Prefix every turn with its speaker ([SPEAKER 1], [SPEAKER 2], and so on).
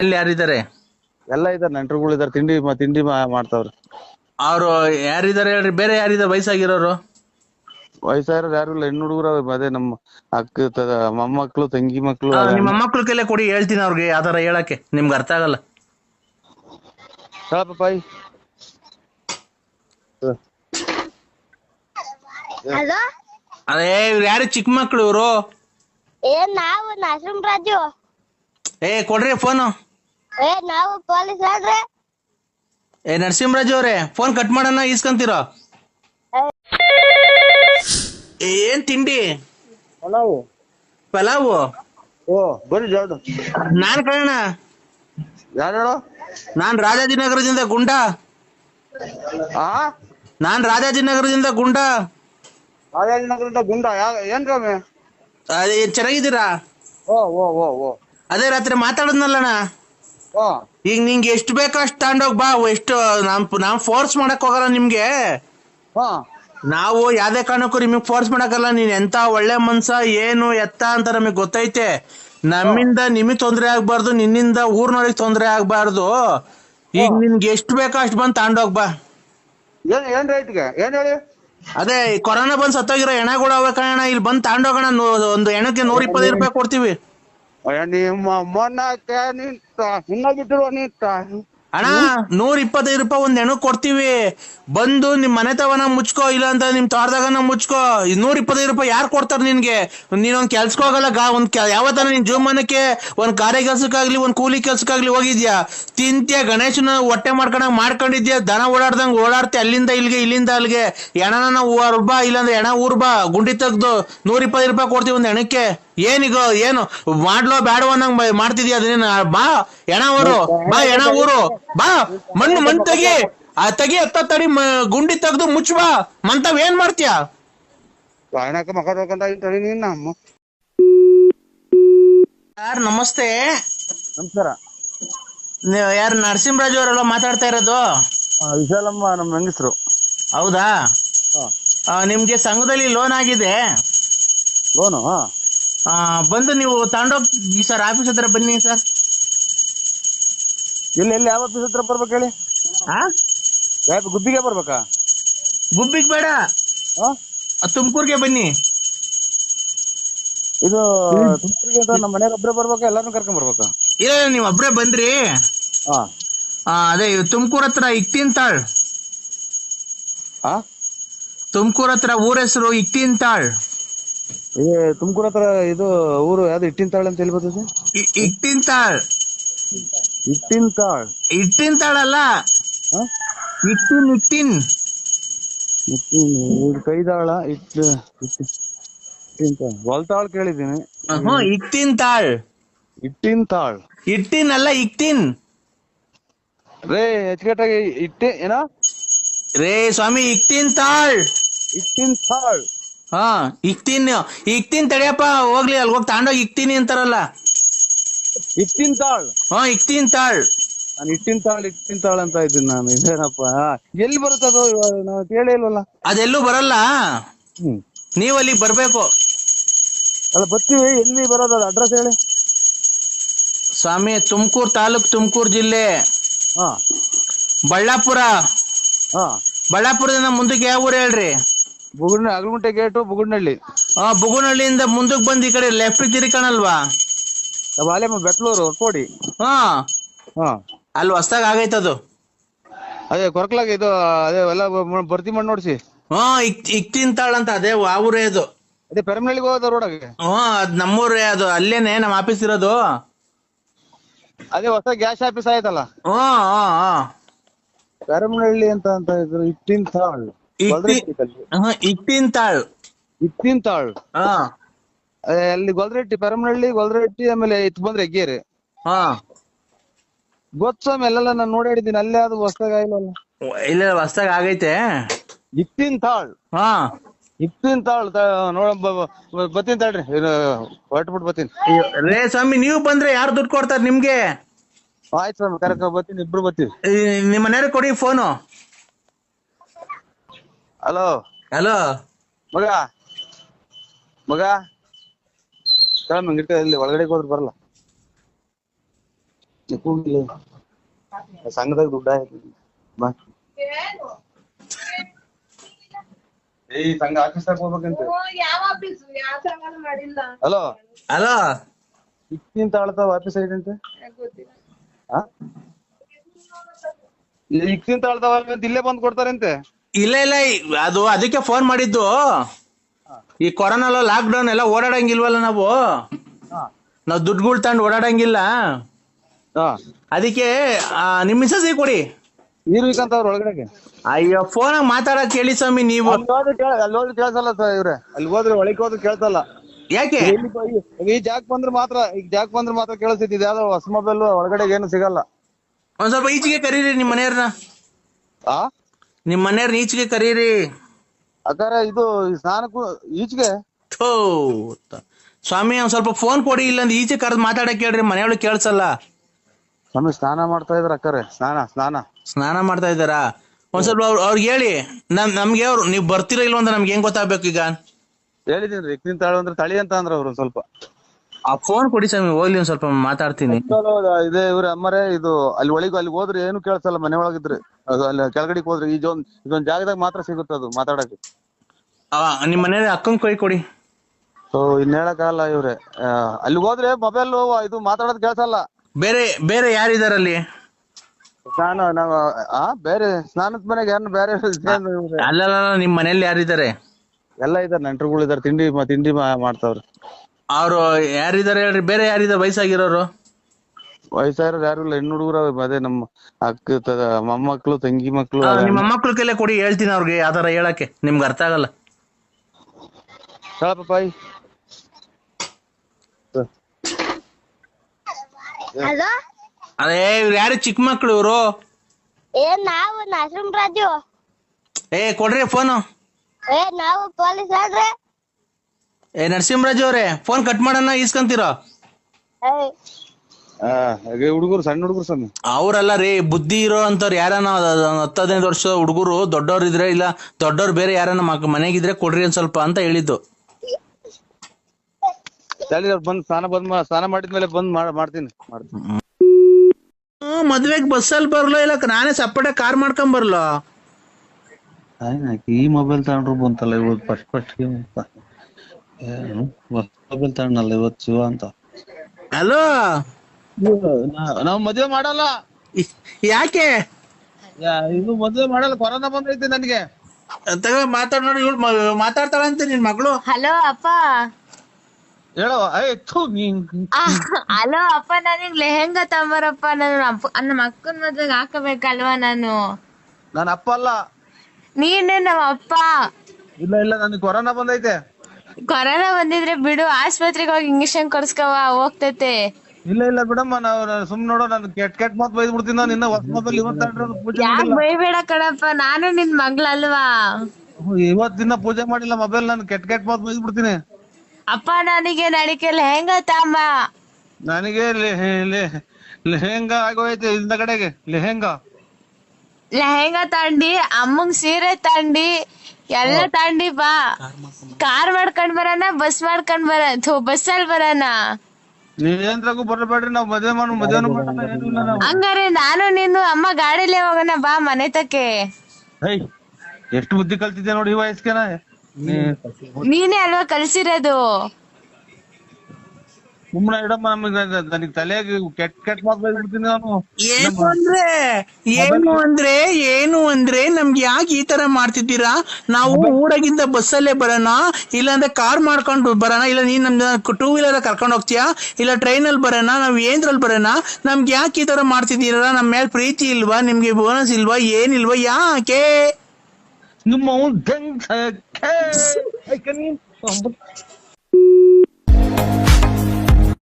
[SPEAKER 1] ಎಲ್ಲಿ ಯಾರಿದ್ದಾರೆ
[SPEAKER 2] ಎಲ್ಲ ಇದಾರೆ ನೆಂಟರುಗಳು ಇದಾರೆ ತಿಂಡಿ ಮ- ತಿಂಡಿ ಮಾ- ಮಾಡ್ತಾವ್ರೆ.
[SPEAKER 1] ಅವರು ಯಾರಿದ್ದಾರೆ ಹೇಳ್ರಿ ಬೇರೆ ಯಾರಿದ್ದಾರೆ ವಯಸ್ಸಾಗಿರೋರು?
[SPEAKER 2] ವಯಸ್ಸಾರ ಯಾರು ಇಲ್ಲ ಹೆಣ್ಣು ಹುಡುಗರು ಅದೇ ನಮ್ಮ ಅಕ್ಕ ತ- ಮೊಮ್ಮಕ್ಳು ತಂಗಿ ಮಕ್ಳು
[SPEAKER 1] ಆ, ನಿಮ್ಮ ಮಕ್ಕಳ ಕೈಲೇ ಕೊಡಿ ಹೇಳ್ತೀನಿ ಅವ್ರಿಗೆ ಯಾವ್ದಾರ ಹೇಳಕ್ಕೆ ನಿಮ್ಗೆ ಅರ್ಥ ಆಗಲ್ಲ.
[SPEAKER 2] ಹೇಳಪ್ಪ
[SPEAKER 3] ಹಲೋ?
[SPEAKER 1] ಅದೇ ಇವ್ರು ಯಾರು ಚಿಕ್ಕ ಮಕ್ಳು ಇವರು?
[SPEAKER 3] ಏ ನಾವು ನರಸಿಂಹರಾಜು.
[SPEAKER 1] ಏ ಕೊಡ್ರಿ ಫೋನು
[SPEAKER 3] ಏ ನಾವು ಪೊಲೀಸ್
[SPEAKER 1] ಏ ನರಸಿಂಹರಾಜು ಅವ್ರೆ ಫೋನ್ ಕಟ್ ಮಾಡೋಣ ಈಸ್ಕೊಂತೀರೋ? ಏನ್ ತಿಂಡಿ?
[SPEAKER 2] ಪಲಾವು.
[SPEAKER 1] ಪಲಾವು?
[SPEAKER 2] ಓ ಬರೀ ಜಾಡು.
[SPEAKER 1] ನಾನ್ ಕಣ
[SPEAKER 2] ಯಾರು ಹೇಳು?
[SPEAKER 1] ನಾನ್ ರಾಜಾಜಿನಗರದಿಂದ ಗುಂಡ.
[SPEAKER 2] ಆ?
[SPEAKER 1] ನಾನ್ ರಾಜಾಜಿನಗರದಿಂದ ಗುಂಡ.
[SPEAKER 2] ರಾಜಾಜಿನಗರದಿಂದ ಗುಂಡ? ಯಾ ಏನ್ ಸ್ವಾಮಿ?
[SPEAKER 1] ಅದೇ ಚೆನ್ನಾಗಿದ್ದೀರಾ?
[SPEAKER 2] ಓ ಓ ಓ ಓ.
[SPEAKER 1] ಅದೇ ರಾತ್ರಿ ಮಾತಾಡದ್ನಲ್ಲಣ್ಣ. ಈಗ ನಿಂಗೆ ಎಷ್ಟು ಬೇಕೋ ಅಷ್ಟು ತಗೊಂಡೋಗ್ ಬಾ. ಎಷ್ಟು ನಾವ್ ನಾವ್ ಫೋರ್ಸ್ ಮಾಡಕ್ ಹೋಗಲ್ಲ ನಿಮ್ಗೆ. ನಾವು ಯಾವ್ದೇ ಕಾರಣಕ್ಕೂ ನಿಮಗ್ ಫೋರ್ಸ್ ಮಾಡಕ್ಕಲ್ಲ ನೀನ್ ಎಂತ ಒಳ್ಳೆ ಮನ್ಸ ಏನು ಎತ್ತ ಅಂತ ನಮಗ್ ಗೊತ್ತೈತೆ. ನಮ್ಮಿಂದ ನಿಮಗ್ ತೊಂದ್ರೆ ಆಗ್ಬಾರ್ದು ನಿನ್ನಿಂದ ಊರ್ನವ್ರಿಗೆ ತೊಂದ್ರೆ ಆಗ್ಬಾರ್ದು. ಈಗ ನಿನ್ಗೆ ಎಷ್ಟು ಬೇಕೋ ಅಷ್ಟು ಬಂದ್ ತಗೊಂಡೋಗ್ ಬಾ.
[SPEAKER 2] ಏನ್ ಏನ್ ರೇಟ್ಗೆ ಏನ್ ಹೇಳಿ?
[SPEAKER 1] ಅದೇ ಕೊರೋನಾ ಬಂದ್ ಸತ್ತೋಗಿರೋ ಎಣ್ಣೆ ಕೂಡ ಕಣ ಇಲ್ಲಿ ಬಂದ್ ತಗೊಂಡೋಗೋಣ. ಒಂದು ಎಣಕ್ಕೆ ನೂರ ಇಪ್ಪತ್ತೈದು ರೂಪಾಯಿ ಕೊಡ್ತೀವಿ. ಅಣ್ಣ ನೂರ ಇಪ್ಪತ್ತೈದು ರೂಪಾಯಿ ಒಂದ್ ಹೆಣಕ್ ಕೊಡ್ತೀವಿ. ಬಂದು ನಿಮ್ ಮನೆ ತವನ ಮುಚ್ಕೋ ಇಲ್ಲ ಅಂತ ನಿಮ್ ತೋಟದಾಗನ ಮುಚ್ಕೋ. ನೂರ ಇಪ್ಪತ್ತೈದು ರೂಪಾಯಿ ಯಾರು ಕೊಡ್ತಾರ ನಿನ್ಗೆ? ನೀನೊಂದ್ ಕೆಲ್ಸಕ್ಕೆ ಹೋಗಲ್ಲ, ಗಾ, ಒಂದ್ ಯಾವತ್ತಾನ ನಿನ್ ಜೀವಮಾನಕ್ಕೆ ಒಂದ್ ಕಾರ್ಯ ಕೆಲ್ಸಕ್ಕಾಗ್ಲಿ, ಒಂದ್ ಕೂಲಿ ಕೆಲ್ಸಕ್ಕಾಗ್ಲಿ ಹೋಗಿದ್ಯಾ? ತಿಂತ್ಯ, ಗಣೇಶನ ಹೊಟ್ಟೆ ಮಾಡ್ಕೊಂಡಂಗ್ ಮಾಡ್ಕೊಂಡಿದ್ಯಾ? ದನ ಓಡಾಡ್ದಂಗ್ ಓಡಾಡ್ತಿ, ಅಲ್ಲಿಂದ ಇಲ್ಲಿಗೆ, ಇಲ್ಲಿಂದ ಅಲ್ಲಿಗೆ. ಎಣನ ಬಾ, ಇಲ್ಲಾಂದ್ರೆ ಎಣ ಊರ್ ಬಾ. ಗುಂಡಿ ತೆಗ್ದು ನೂರ ಇಪ್ಪತ್ತೈದು ರೂಪಾಯಿ ಕೊಡ್ತೀವಿ ಒಂದ್ ಹೆಣಕ್ಕೆ. ಏನೀಗ ಏನು ಮಾಡ್ಲೋ ಬೇಡವೋ ಅನ್ನಂಗ್ ಮಾಡ್ತಿದೀಯ ಅದನ್ನ? ಬಾ ಎಣ ಊರು ಬಾ ಎಣ ಊರು ಬಾ ಮಣ್ಣು ಮಣ್ಣು ತೆಗಿ ಆ ತೆಗಿ ಹತ್ತ ತಡಿ ಗುಂಡಿ ತೆಗ್ದು ಮುಚ್ಚ ಬಾ ಮಂತವ್ ಏನ್ ಮಾಡ್ತೀಯ? ಸರ್ ನಮಸ್ತೆ.
[SPEAKER 2] ನಮಸ್ಕಾರ.
[SPEAKER 1] ನೀವು ಯಾರು ನರಸಿಂಹರಾಜು ಅವರೆಲ್ಲ ಮಾತಾಡ್ತಾ ಇರೋದು?
[SPEAKER 2] ವಿಶಾಲಮ್ಮ ನಮ್ಮ ಹೆಂಗಸ್ರು.
[SPEAKER 1] ಹೌದಾ? ಆ, ನಿಮ್ಗೆ ಸಂಘದಲ್ಲಿ ಲೋನ್ ಆಗಿದೆ.
[SPEAKER 2] ಲೋನು
[SPEAKER 1] ಆ, ಬಂದು ನೀವು ತಗೊಂಡೋಗಿ ಸರ್ ಆಫೀಸ್ ಹತ್ರ ಬನ್ನಿ ಸರ್.
[SPEAKER 2] ಎಲ್ಲಿ ಎಲ್ಲಿ ಯಾವ ಆಫೀಸ್ ಹತ್ರ ಬರ್ಬೇಕು ಹೇಳಿ?
[SPEAKER 1] ಆ?
[SPEAKER 2] ಯಾವ ಗುಬ್ಬಿಗೆ ಬರ್ಬೇಕಾ?
[SPEAKER 1] ಗುಬ್ಬಿಗೆ ಬೇಡ.
[SPEAKER 2] ಹಾ
[SPEAKER 1] ತುಮಕೂರ್ಗೆ ಬನ್ನಿ.
[SPEAKER 2] ಇದು ತುಮಕೂರಿಗೆ ಅಂತ ನಮ್ಮ ಮನೆಯವ್ರ ಒಬ್ಬರೇ ಬರ್ಬೇಕಾ ಎಲ್ಲಾರನ್ನೂ ಕರ್ಕೊಂಡ್ ಬರ್ಬೇಕಾ?
[SPEAKER 1] ಇಲ್ಲ ನೀವು ಒಬ್ರೇ ಬಂದ್ರಿ.
[SPEAKER 2] ಹಾ
[SPEAKER 1] ಆ, ಅದೇ ತುಮಕೂರ್ ಹತ್ರ ಇಕ್ತಿಂತಾಳ್.
[SPEAKER 2] ಹಾ
[SPEAKER 1] ತುಮಕೂರ್ ಹತ್ರ ಊರ ಹೆಸರು ಇಕ್ತಿಂತಾಳ್.
[SPEAKER 2] ಏ ತುಮಕೂರು ಹತ್ರ ಇದು ಊರು ಯಾವ್ದು ಇಟ್ಟಿನ ಅಂತ ಎಲ್ಲಿ ಬರ್ತದೆ
[SPEAKER 1] ಇಟ್ಟಿನ ತಾಳ್.
[SPEAKER 2] ಇಟ್ಟಿನ ತಾಳ್.
[SPEAKER 1] ಇಟ್ಟಿಂತಾಳ್ ಅಲ್ಲ.
[SPEAKER 2] ಇಟ್ಟಿನ್
[SPEAKER 1] ಇಟ್ಟಿನ್. ಇಟ್ಟಿನ್
[SPEAKER 2] ಇಟ್ಟಿನ ಇದು ಕೈದಾಳ ಇಟ್ಟು ಇಟ್ಟಿನ ತಾಳ್. ಹೊಲ್ತಾಳ್ ಕೇಳಿದ್ದೀನಿ.
[SPEAKER 1] ಇಟ್ಟಿನ ತಾಳ್.
[SPEAKER 2] ಇಟ್ಟಿನ ತಾಳ್.
[SPEAKER 1] ಇಟ್ಟಿನ್ ಅಲ್ಲ ಇಟ್ಟಿನ್.
[SPEAKER 2] ರೇ ಹೆಚ್ಚುಕಟ್ಟಾಗಿ ಇಟ್ಟಿ ಏನ?
[SPEAKER 1] ರೇ ಸ್ವಾಮಿ ಇಕ್ತಿಂತಾಳ್
[SPEAKER 2] ಇಟ್ಟಿನ ತಾಳ್.
[SPEAKER 1] ಹಾ ಇಕ್ತೀನಿ ಇಕ್ತೀನಿ ತಡಿಯಪ್ಪ ಹೋಗ್ಲಿ ಅಲ್ಲಿ ಹೋಗಿ ತಗೊಂಡೋಗಿ ಇಕ್ತೀನಿ ಅಂತಾರಲ್ಲ.
[SPEAKER 2] ಇಟ್ಟಿನ ತಾಳ್.
[SPEAKER 1] ಹಾ ಇಕ್ತಿಂತಾಳ್
[SPEAKER 2] ನಾನು ಇಟ್ಟಿನ ತಾಳ್ ಇಟ್ಟಿನ ತಾಳ್ ಅಂತ ಇದ್ದೀನಿ ನಾನು. ಇದೇನಪ್ಪ? ಎಲ್ಲಿ ಬರುತ್ತದು ಇವಾಗ ನಾವು ಕೇಳೇ ಇಲ್ವಲ್ಲ?
[SPEAKER 1] ಅದೆಲ್ಲೂ ಬರಲ್ಲ.
[SPEAKER 2] ಹ್ಮ್.
[SPEAKER 1] ನೀವ್ ಅಲ್ಲಿಗೆ ಬರ್ಬೇಕು.
[SPEAKER 2] ಅಲ್ಲ ಬರ್ತೀವಿ. ಎಲ್ಲಿ ಬರೋದು ಅದು ಅಡ್ರೆಸ್ ಹೇಳಿ?
[SPEAKER 1] ಸ್ವಾಮಿ ತುಮಕೂರ್ ತಾಲೂಕ್ ತುಮಕೂರು ಜಿಲ್ಲೆ.
[SPEAKER 2] ಹಾ.
[SPEAKER 1] ಬಳ್ಳಾಪುರ.
[SPEAKER 2] ಹಾ.
[SPEAKER 1] ಬಳ್ಳಾಪುರದಿಂದ ಮುಂದಕ್ಕೆ ಯಾವ ಊರು ಹೇಳ್ರಿ?
[SPEAKER 2] ಬುಗುಡ್ನ ಅಗಲಗುಂಟೆ ಗೇಟು ಬುಗುಡ್ನಹಳ್ಳಿ
[SPEAKER 1] ಆ ಬುಗುನಹಳ್ಳಿಯಿಂದ ಮುಂದಕ್ಕೆ ಬಂದ್ ಈ ಕಡೆ ಲೆಫ್ಟ್ ತಿರ್ಕಣಲ್ವಾ
[SPEAKER 2] ಬಾಲೆಮ್ಮ ಬೆಟ್ಲೂರು ಕೋಡಿ.
[SPEAKER 1] ಹಾ.
[SPEAKER 2] ಹಾ.
[SPEAKER 1] ಅಲ್ಲಿ ಹೊಸ್ದಾಗ ಆಗೈತದು
[SPEAKER 2] ಅದೇ. ಕೊರಕ್ಲಾಗ ಇದು ಅದೇ ಎಲ್ಲ ಬ- ಭರ್ತಿ ಮಾಡಿ ನೋಡ್ಸಿ.
[SPEAKER 1] ಹಾ ಇಕ್ ಅಂತ ಅದೇ ಆ ಊರೇ ಅದು.
[SPEAKER 2] ಅದೇ ಪೆರಮನಹಳ್ಳಿಗೆ ಹೋದ ರೋಡಾಗೆ.
[SPEAKER 1] ಹಾ ಅದ್ ನಮ್ಮೂರೇ ಅದು ಅಲ್ಲೇನೆ ನಮ್ಮ ಆಫೀಸ್ ಇರೋದು.
[SPEAKER 2] ಅದೇ ಹೊಸ ಗ್ಯಾಸ್ ಆಫೀಸ್ ಆಯ್ತಲ್ಲ.
[SPEAKER 1] ಹಾ ಹಾ ಹಾ.
[SPEAKER 2] ಪೆರಮನಹಳ್ಳಿ ಅಂತ ಅಂತ ಇದ್ರು ಇಟ್ಟಿನ ತಾಳ್. ಗೊಲ್ರೆಟ್ಟಿ
[SPEAKER 1] ತಾಳ್
[SPEAKER 2] ಇಟ್ಟಿನ ತಾಳ್
[SPEAKER 1] ಹಾ.
[SPEAKER 2] ಅಲ್ಲಿ ಗೊಲ್ರೆಟ್ಟಿ ಪೆರಮನಹಳ್ಳಿ ಗೊಲ್ರೆಟ್ಟಿ ಆಮೇಲೆ ಇತ್ ಬಂದ್ರೆ ಹೆಗ್ಗೇರಿ
[SPEAKER 1] ಹಾ.
[SPEAKER 2] ಗೊತ್ತಸ್ವಾಮಿ ಅಲ್ಲೆಲ್ಲ ನಾನು ನೋಡಾಡಿದ್ದೀನಿ ಅಲ್ಲೇ ಅದು ಹೊಸ್ದಾಗ ಆಗಿಲ್ಲ
[SPEAKER 1] ಇಲ್ಲ ಹೊಸ್ದಾಗ ಆಗೈತೆ?
[SPEAKER 2] ಇಟ್ಟಿನ ತಾಳ್
[SPEAKER 1] ಹಾ.
[SPEAKER 2] ಇಟ್ಟಿನ ತಾಳ್ ನೋಡ ಬತ್ತೀನಿ ತಾಳ್ರಿ ಹೊರಟ್ಬಿಟ್ಟು ಬತ್ತೀನಿ
[SPEAKER 1] ರೇ ಸ್ವಾಮಿ ನೀವು ಬಂದ್ರೆ ಯಾರು ದುಡ್ಡು ಕೊಡ್ತಾರೆ ನಿಮ್ಗೆ?
[SPEAKER 2] ಆಯ್ತು ಸ್ವಾಮಿ ಕರೆಕ್ಟ್ ಬರ್ತೀನಿ ಇಬ್ರು ಬರ್ತೀವಿ.
[SPEAKER 1] ನಿಮ್ಮ ಮನೆಯವ್ರಿಗೆ ಕೊಡಿ ಫೋನು.
[SPEAKER 2] ಹಲೋ
[SPEAKER 1] ಹಲೋ
[SPEAKER 2] ಮಗ? ಮಗ? ಸ್ವಾಮಿ ಇಲ್ಲಿ ಒಳಗಡೆ ಹೋದ್ರೆ ಬರಲ್ಲ. ಕೂಗಿಲ್ಲ. ಸಂಘದಾಗ ದುಡ್ಡ ಬಾ. ಏ ಸಂಘ ಆಫೀಸ್ದಾಗ ಹೋಗ್ಬೇಕಂತ. ಹಲೋ
[SPEAKER 1] ಅಲೋ
[SPEAKER 2] ಇಕ್ಕಿಂತ ತಾಳ್ತಾವ ಆಫೀಸ್ ಐತಂತೆ ಇಕ್ಕಿಂತ ತಾಳ್ತಾವ ಇಲ್ಲೇ ಬಂದ್ ಕೊಡ್ತಾರಂತೆ.
[SPEAKER 1] ಇಲ್ಲ ಇಲ್ಲ ಅದು ಅದಕ್ಕೆ ಫೋನ್ ಮಾಡಿದ್ದು. ಈ ಕೊರೋನಾ ಲಾಕ್ ಡೌನ್ ಎಲ್ಲ ಓಡಾಡಂಗಿಲ್ವಲ್ಲ ನಾವು? ನಾವು ದುಡ್ಡುಗಳು ತಗೊಂಡು ಓಡಾಡಂಗಿಲ್ಲ. ಅದಕ್ಕೆ ನಿಮ್ಮ ನಿಮ್ ಮಿಸಸ್ ಕೊಡಿ.
[SPEAKER 2] ನೀರು ಇಕ್ಕಂತ ಅವ್ರ ಒಳಗಡೆಗೆ.
[SPEAKER 1] ಅಯ್ಯೋ ಫೋನ್ ಮಾತಾಡಕ್ ಕೇಳಿ ಸ್ವಾಮಿ ನೀವು.
[SPEAKER 2] ಅಲ್ಲಿ ಹೋದ್ರೆ ಕೇಳ್ಸಲ್ಲ ಸರ್ ಇವ್ರೆ. ಅಲ್ಲಿ ಹೋದ್ರೆ ಒಳಗೆ ಹೋದ್ರೆ ಕೇಳ್ಸಲ್ಲ.
[SPEAKER 1] ಯಾಕೆ?
[SPEAKER 2] ಈ- ಜಾಕ್ ಬಂದ್ರೆ ಮಾತ್ರ ಈಗ ಜಾಕ್ ಬಂದ್ರೆ ಮಾತ್ರ ಕೇಳಿಸ್ತೈತಿ ಯಾವ್ದೋ ಹೊಸ ಮೊಬೈಲ್ ಒಳಗಡೆ ಏನು ಸಿಗಲ್ಲ.
[SPEAKER 1] ಒಂದ್ ಸ್ವಲ್ಪ ಈಚೆಗೆ ಕರೀರಿ ನಿಮ್ ಮನೆಯವ್ರನ್ನ
[SPEAKER 2] ಆ?
[SPEAKER 1] ನಿಮ್ ಮನೆಯವ್ರ ಈಚೆಗೆ ಕರೀರಿ.
[SPEAKER 2] ಅಕ್ಕಾರ ಇದು ಸ್ನಾನಕ್ಕೂ ಈಚೆಗೆ?
[SPEAKER 1] ಥೋ ಸ್ವಾಮಿ ಒಂದ್ ಸ್ವಲ್ಪ ಫೋನ್ ಕೊಡಿ ಇಲ್ಲ ಅಂದ್ರೆ ಈಚೆ ಕರೆದು ಮಾತಾಡಕ್ ಹೇಳ್ರಿ ಮನೆಯೊಳಗೆ ಕೇಳ್ಸಲ್ಲ.
[SPEAKER 2] ಸ್ವಾಮಿ ಸ್ನಾನ ಮಾಡ್ತಾ ಇದ್ರ ಅಕ್ಕರೆ ಸ್ನಾನ ಸ್ನಾನ.
[SPEAKER 1] ಸ್ನಾನ ಮಾಡ್ತಾ ಇದ್ದಾರಾ? ಒಂದ್ ಸ್ವಲ್ಪ ಅವ್ರ ಅವ್ರಿಗೆ ಹೇಳಿ ನಮ್ ನಮ್ಗೆ ಅವ್ರು ನೀವ್ ಬರ್ತೀರಾ ಇಲ್ವ ಅಂತ ನಮ್ಗೆ ಹೆಂಗ್ ಗೊತ್ತಾಗ್ಬೇಕು ಈಗ?
[SPEAKER 2] ಹೇಳಿದೀನಿ ರೀ ತಾಳು ಅಂದ್ರೆ ತಳಿ ಅಂತ ಅಂದ್ರ ಅವ್ರು ಸ್ವಲ್ಪ.
[SPEAKER 1] ಆ ಫೋನ್ ಕೊಡಿ ಸ್ವಾಮಿ ಹೋಗ್ಲಿ ಒಂದ್ ಸ್ವಲ್ಪ ಮಾತಾಡ್ತೀನಿ.
[SPEAKER 2] ಇದೇ ಇವ್ರ ಅಮ್ಮರೆ ಇದು ಅಲ್ಲಿ ಒಳಗೆ ಅಲ್ಲಿ ಹೋದ್ರೆ ಏನು ಕೇಳ್ಸಲ್ಲ ಮನೆ ಒಳಗಿದ್ರೆ. ಅದು ಅಲ್ಲಿ ಕೆಳಗಡೆ ಹೋದ್ರೆ ಜೋನ್ ಇದೊಂದ್ ಜಾಗದಾಗ ಮಾತ್ರ ಸಿಗುತ್ತೆ ಅದು ಮಾತಾಡಕ್ಕೆ.
[SPEAKER 1] ಆ, ನಿಮ್ ಮನೆ ಅಕ್ಕಂಗ್ ಕೈ ಕೊಡಿ.
[SPEAKER 2] ಸೊ ಇನ್ ಹೇಳಕ್ಕಾಗಲ್ಲ ಇವ್ರೆ. ಆ, ಅಲ್ಲಿ ಹೋದ್ರೆ ಮೊಬೈಲ್ ಇದು ಮಾತಾಡೋದ್ ಕೇಳ್ಸಲ್ಲ.
[SPEAKER 1] ಬೇರೆ ಬೇರೆ ಯಾರಿದಾರಲ್ಲಿ?
[SPEAKER 2] ಸ್ನಾನ ನಾವು ಆ ಬೇರೆ ಸ್ನಾನದ ಮನೆಗೆ ಯಾರು ಬೇರೆ ಏನು ಇವ್ರೆ?
[SPEAKER 1] ಅಲ್ಲಲ್ಲ ನಿಮ್ ಮನೇಲಿ ಯಾರಿದಾರೆ
[SPEAKER 2] ಎಲ್ಲ ಇದಾರೆ ನೆಂಟರುಗಳು ಇದಾರೆ ತಿಂಡಿ ಮ- ತಿಂಡಿ ಮಾ- ಮಾಡ್ತಾವ್ರೆ.
[SPEAKER 1] ಅವ್ರು ಯಾರಿದಾರೆ ಹೇಳ್ರಿ? ಬೇರೆ ಯಾರಿದ್ದಾರೆ ವಯಸ್ಸಾಗಿರೋರು?
[SPEAKER 2] ವಯಸ್ಸಾಗಿರೋ ಯಾರು ಇಲ್ಲ. ಹೆಣ್ಣು ಹುಡುಗರು ಅದೇ ನಮ್ಮ ಅಕ್ಕ ತ- ಮೊಮ್ಮಕ್ಳು ತಂಗಿ ಮಕ್ಳು
[SPEAKER 1] ಆ, ನಿಮ್ಮ ಕೈಲೇ ಕೊಡಿ ಹೇಳ್ತೀನಿ ಅವ್ರಿಗೆ ಯಾವ್ದಾರ ಹೇಳಕ್ಕೆ. ನಿಮ್ಗೆ ಅರ್ಥ ಆಗಲ್ಲ.
[SPEAKER 2] ಹೇಳಪ್ಪ ಬಾಯ್.
[SPEAKER 3] ಹಲೋ?
[SPEAKER 1] ಅದೇ ಇವ್ರು ಯಾರು ಚಿಕ್ಕ ಮಕ್ಳು ಇವರು?
[SPEAKER 3] ಏ ನಾವು ನಾಶ್ರಮ್ ರಾಜು
[SPEAKER 1] ಏ ಕೊಡ್ರಿ ಫೋನು.
[SPEAKER 3] ಏ ನಾವು ಪೊಲೀಸ್ ಹೇಳ್ರಿ
[SPEAKER 1] ಏ ನರಸಿಂಹರಾಜ್ ಅವ್ರೆ ಫೋನ್ ಕಟ್ ಮಾಡೋಣ
[SPEAKER 2] ಆ ಹುಡುಗರು ಸಣ್ಣ ಹುಡುಗರು ಸ್ವಾಮಿ
[SPEAKER 1] ಅವ್ರಲ್ಲ ರೀ ಬುದ್ಧಿ ಇರೋ ಅಂತವ್ರು ಯಾರನ್ನ ಹತ್ತು ಹದಿನೈದು ವರ್ಷ ಹುಡುಗರು ದೊಡ್ಡವ್ರು ಇದ್ರೆ ಇಲ್ಲ ದೊಡ್ಡವ್ರು ಬೇರೆ ಯಾರನ್ನ ಮಕ್ ಮನೆಗಿದ್ರೆ ಕೊಡ್ರಿ ಒಂದ್ ಸ್ವಲ್ಪ ಅಂತ ಹೇಳಿದ್ದು.
[SPEAKER 2] ಬಂದ್ ಸ್ನಾನ ಬಂದ್ ಮಾ- ಸ್ನಾನ ಮಾಡಿದ್ಮೇಲೆ ಬಂದ್ ಮಾಡ್- ಮಾಡ್ತೀನಿ ಮಾಡ್ತೀನಿ.
[SPEAKER 1] ಹ್ಮ್, ಮದ್ವೆಗ್ ಬಸ್ಸಲ್ಲಿ ಬರ್ಲೋ ಇಲ್ಲ ನಾನೇ ಸಪ್ಪಟ ಕಾರ್ ಮಾಡ್ಕೊಂಡ್ ಬರ್ಲೋ
[SPEAKER 2] ಈ ಮೊಬೈಲ್ ತಗೊಂಡ್ರು ಬಂತಲ್ಲ ಇವತ್ತು ಫಸ್ಟ್ ಫಸ್ಟ್ ಮೊಬೈಲ್ ಇವತ್ ಶಿವ ಅಂತ.
[SPEAKER 1] ಹಲೋ?
[SPEAKER 2] ನಾವ್ ಮದ್ವೆ ಮಾಡಲ್ಲ.
[SPEAKER 1] ಯಾಕೆ?
[SPEAKER 2] ಯಾ- ಇದು ಮದ್ವೆ ಮಾಡಲ್ಲ ಕೊರೋನಾ ಬಂದೈತಿ ನನ್ಗೆ.
[SPEAKER 1] ತಗೋ ಮಾತಾಡ್ ನೋಡಿ ಇವ್ಳು ಮಾತಾಡ್ತಾಳಂತೆ ನಿನ್ ಮಗಳು.
[SPEAKER 4] ಹಲೋ ಅಪ್ಪ.
[SPEAKER 2] ಹೇಳೋ ನೀನ್
[SPEAKER 4] ಹಲೋ ಅಪ್ಪ ನನಗ್ ಲೆಹೆಂಗಾ ತಂಬರಪ್ಪ ನಾನು ನಮ್ಮ ಅಕ್ಕನ ಮದ್ವೆಗೆ ಹಾಕಬೇಕಲ್ವಾ ನಾನು?
[SPEAKER 2] ನನ್ನ ಅಪ್ಪ ಅಲ್ಲ.
[SPEAKER 4] ನೀನೇನ ನಮ್ಮ ಅಪ್ಪ.
[SPEAKER 2] ಇಲ್ಲ ಇಲ್ಲ ನನಗೆ ಕೊರೋನಾ ಬಂದೈತೆ.
[SPEAKER 4] ಕೊರೋನಾ ಬಂದಿದ್ರೆ ಬಿಡು ಆಸ್ಪತ್ರೆಗೆ ಹೋಗಿ ಇಂಜೆಕ್ಷನ್ ಕೊಡ್ಸ್ಕವ ಹೋಗ್ತೈತೆ.
[SPEAKER 2] ಇಲ್ಲ ಇಲ್ಲ ಬಿಡಮ್ಮ ನಾವು ಸುಮ್ ನೋಡೋ ನಾನು ಕೆಟ್ ಕೆಟ್ ಮಾತ್ ಬೈದ್ ಬಿಡ್ತೀನಿ ನಾನು ಇನ್ನ ಹೊಸ ಮೊಬೈಲ್ ಇವತ್ತು ತಗೊಂಡ್ರೆ ಪೂಜೆ
[SPEAKER 4] ಯಾಕ್
[SPEAKER 2] ಮಾಡಿಲ್ಲ.
[SPEAKER 4] ಬೈಬೇಡ ಕಣಪ್ಪ ನಾನು ನಿನ್ ಮಗ್ಳಲ್ವಾ
[SPEAKER 2] ಇವತ್ತಿನ ಪೂಜೆ ಮಾಡಿಲ್ಲ ಮೊಬೈಲ್ ನಾನು ಕೆಟ್ಟ ಕೆಟ್ಟ ಮಾತ್ ಬೈದ್ ಬಿಡ್ತೀನಿ
[SPEAKER 4] ಅಪ್ಪ ನನಗೆ ನಡಿಕೆ ಹೆಂಗ ತಮ್ಮ
[SPEAKER 2] ನನಗೆ ಲೆ- ಲೆಹೆಂಗಾ ಆಗೋಯ್ತು ಇಂದ ಕಡೆಗೆ ಲೆಹೆಂಗಾ.
[SPEAKER 4] ಲೆಹೆಂಗ ತಂಡಿ ಅಮ್ಮಂಗ್ ಸೀರೆ ತಂಡಿ ಎಲ್ಲ ತಾಂಡಿ ಬಾ. ಕಾರ್ ಮಾಡ್ಕೊಂಡ್ ಬರೋಣ ಬಸ್ ಮಾಡ್ಕೊಂಡ್ ಬರ ಬಸ್ ಅಲ್ಲಿ ಬರೋಣ
[SPEAKER 2] ನೀವೇನ್ರಾಗೂ ಬರಬೇಡ್ರಿ ನಾವ್ ಮದ್ವೆ ಮಾಡು ಮದ್ವೆನೂ
[SPEAKER 4] ಹಂಗಾರೆ ನಾನು ನೀನು ಅಮ್ಮ ಗಾಡಿಲೇ ಹೋಗೋಣ ಬಾ ಮನೆ ತಕ್ಕೆ.
[SPEAKER 2] ಎಷ್ಟು ಬುದ್ಧಿ ಕಲ್ತಿದ್ದೆ ನೋಡಿ ವಯಸ್ಕನ.
[SPEAKER 4] ನೀನೇ ಅಲ್ವಾ ಕಲ್ಸಿರೋದು?
[SPEAKER 2] ಸುಮ್ನೆ ಇಡಮ್ಮ ನಮಗೆ ನನಗೆ ತಲೆಗೆ ಕೆಟ್ಟ ಕೆಟ್ಟ ಮಾತಾಡ್ಬಿಡ್ತೀನಿ ಬಿಡ್ತೀನಿ ನಾನು.
[SPEAKER 1] ಏನು ಅಂದ್ರೆ ಏನು ಅಂದ್ರೆ ಏನು ಅಂದ್ರೆ ನಮ್ಗೆ ಯಾಕೆ ಈ ತರ ಮಾಡ್ತಿದ್ದೀರಾ? ನಾವು ಊರಾಗಿಂದ ಬಸ್ಸಲ್ಲೇ ಬರೋಣ ಇಲ್ಲಾಂದ್ರೆ ಕಾರ್ ಮಾಡ್ಕೊಂಡು ಬರೋಣ ಇಲ್ಲ ನೀನ್ ನಮ್ದು ಟೂ ವೀಲರ್ ಕರ್ಕೊಂಡು ಹೋಗ್ತೀಯಾ? ಇಲ್ಲ ಟ್ರೈನಲ್ಲಿ ಬರೋಣ ನಾವ್ ಏನ್ರಲ್ಲಿ ಬರೋಣ? ನಮ್ಗೆ ಯಾಕೆ ಈ ತರ ಮಾಡ್ತಿದ್ದೀರಾ? ನಮ್ಮ ಮೇಲೆ ಪ್ರೀತಿ ಇಲ್ವಾ? ನಿಮ್ಗೆ ಬೋನಸ್ ಇಲ್ವಾ? ಏನಿಲ್ವಾ? ಯಾಕೆ?
[SPEAKER 2] ನಿಮ್ಮ ಅವ್ನ್